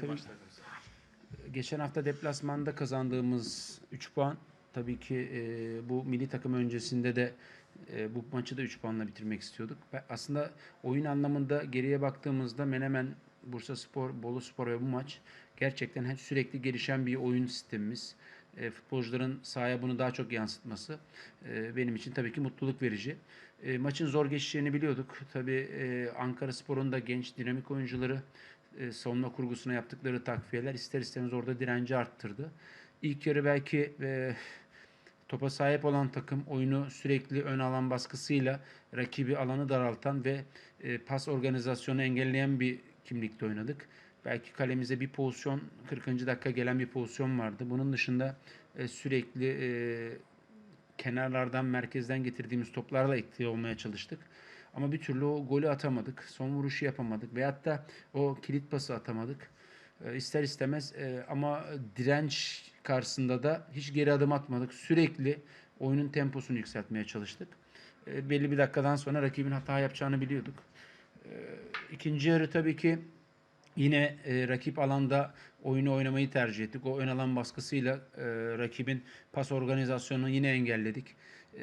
Tabii geçen hafta deplasmanda kazandığımız 3 puan tabii ki e, bu milli takım öncesinde de e, bu maçı da 3 puanla bitirmek istiyorduk. Ve aslında oyun anlamında geriye baktığımızda Menemen, Bursa Spor, Bolu Spor ve bu maç gerçekten hep sürekli gelişen bir oyun sistemimiz. E, futbolcuların sahaya bunu daha çok yansıtması e, benim için tabii ki mutluluk verici. E, maçın zor geçeceğini biliyorduk. Tabii e, Ankara Spor'un da genç dinamik oyuncuları e, savunma kurgusuna yaptıkları takviyeler ister istemez orada direnci arttırdı. İlk yarı belki e, topa sahip olan takım oyunu sürekli ön alan baskısıyla rakibi alanı daraltan ve e, pas organizasyonu engelleyen bir kimlikte oynadık. Belki kalemize bir pozisyon 40. dakika gelen bir pozisyon vardı. Bunun dışında e, sürekli e, kenarlardan merkezden getirdiğimiz toplarla etkili olmaya çalıştık. Ama bir türlü o golü atamadık. Son vuruşu yapamadık. Veyahut da o kilit pası atamadık. E, ister istemez e, ama direnç karşısında da hiç geri adım atmadık. Sürekli oyunun temposunu yükseltmeye çalıştık. E, belli bir dakikadan sonra rakibin hata yapacağını biliyorduk. E, ikinci yarı tabii ki Yine e, rakip alanda oyunu oynamayı tercih ettik. O ön alan baskısıyla e, rakibin pas organizasyonunu yine engelledik. E,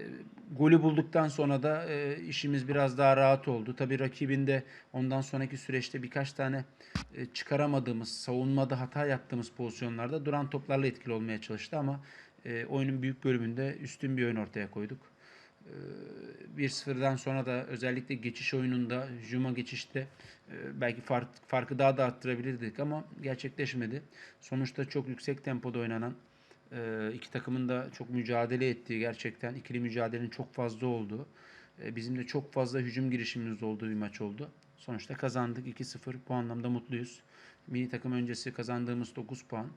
golü bulduktan sonra da e, işimiz biraz daha rahat oldu. Tabii rakibin de ondan sonraki süreçte birkaç tane e, çıkaramadığımız, savunmada hata yaptığımız pozisyonlarda duran toplarla etkili olmaya çalıştı ama e, oyunun büyük bölümünde üstün bir oyun ortaya koyduk. Ee, 1-0'dan sonra da özellikle geçiş oyununda, hücuma geçişte e, belki fark, farkı daha da arttırabilirdik ama gerçekleşmedi. Sonuçta çok yüksek tempoda oynanan, e, iki takımın da çok mücadele ettiği gerçekten ikili mücadelenin çok fazla olduğu, e, bizim de çok fazla hücum girişimimiz olduğu bir maç oldu. Sonuçta kazandık 2-0. Bu anlamda mutluyuz. Milli takım öncesi kazandığımız 9 puan.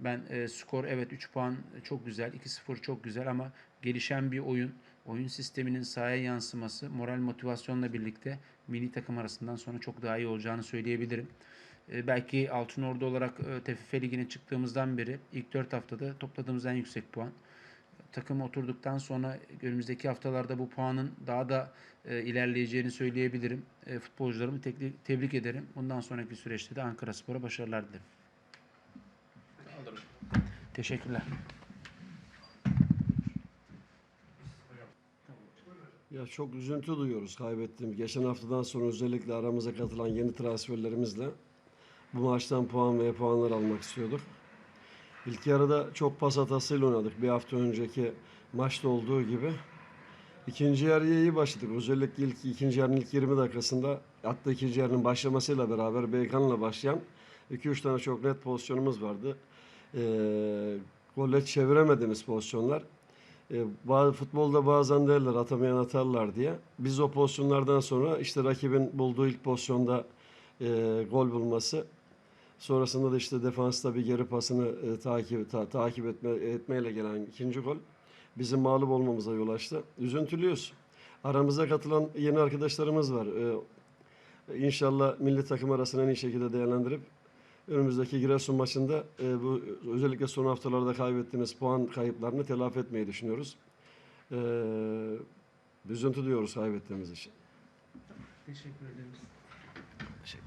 Ben e, skor evet 3 puan çok güzel, 2-0 çok güzel ama gelişen bir oyun, oyun sisteminin sahaya yansıması, moral motivasyonla birlikte milli takım arasından sonra çok daha iyi olacağını söyleyebilirim. E, belki Altınordu olarak e, TFF Ligi'ne çıktığımızdan beri ilk 4 haftada topladığımız en yüksek puan. Takım oturduktan sonra önümüzdeki haftalarda bu puanın daha da e, ilerleyeceğini söyleyebilirim. E, futbolcularımı tebrik ederim. Bundan sonraki süreçte de Ankara Spor'a başarılar dilerim. Teşekkürler. Ya çok üzüntü duyuyoruz kaybettiğim. Geçen haftadan sonra özellikle aramıza katılan yeni transferlerimizle bu maçtan puan ve puanlar almak istiyorduk. İlk yarıda çok pas hatasıyla oynadık. Bir hafta önceki maçta olduğu gibi. İkinci yarıya iyi başladık. Özellikle ilk ikinci yarının ilk 20 dakikasında hatta ikinci yarının başlamasıyla beraber Beykan'la başlayan 2-3 tane çok net pozisyonumuz vardı. Ee, golle çeviremediğimiz pozisyonlar. E, bazı futbolda bazen derler atamayan atarlar diye. Biz o pozisyonlardan sonra işte rakibin bulduğu ilk pozisyonda e, gol bulması. Sonrasında da işte defansta bir geri pasını e, takip ta- takip etme, etmeyle gelen ikinci gol bizim mağlup olmamıza yol açtı. Üzüntülüyoruz. Aramıza katılan yeni arkadaşlarımız var. E, inşallah milli takım arasını en iyi şekilde değerlendirip önümüzdeki Giresun maçında e, bu özellikle son haftalarda kaybettiğimiz puan kayıplarını telafi etmeyi düşünüyoruz. E, üzüntü duyuyoruz kaybettiğimiz için. Teşekkür ederiz. Teşekkür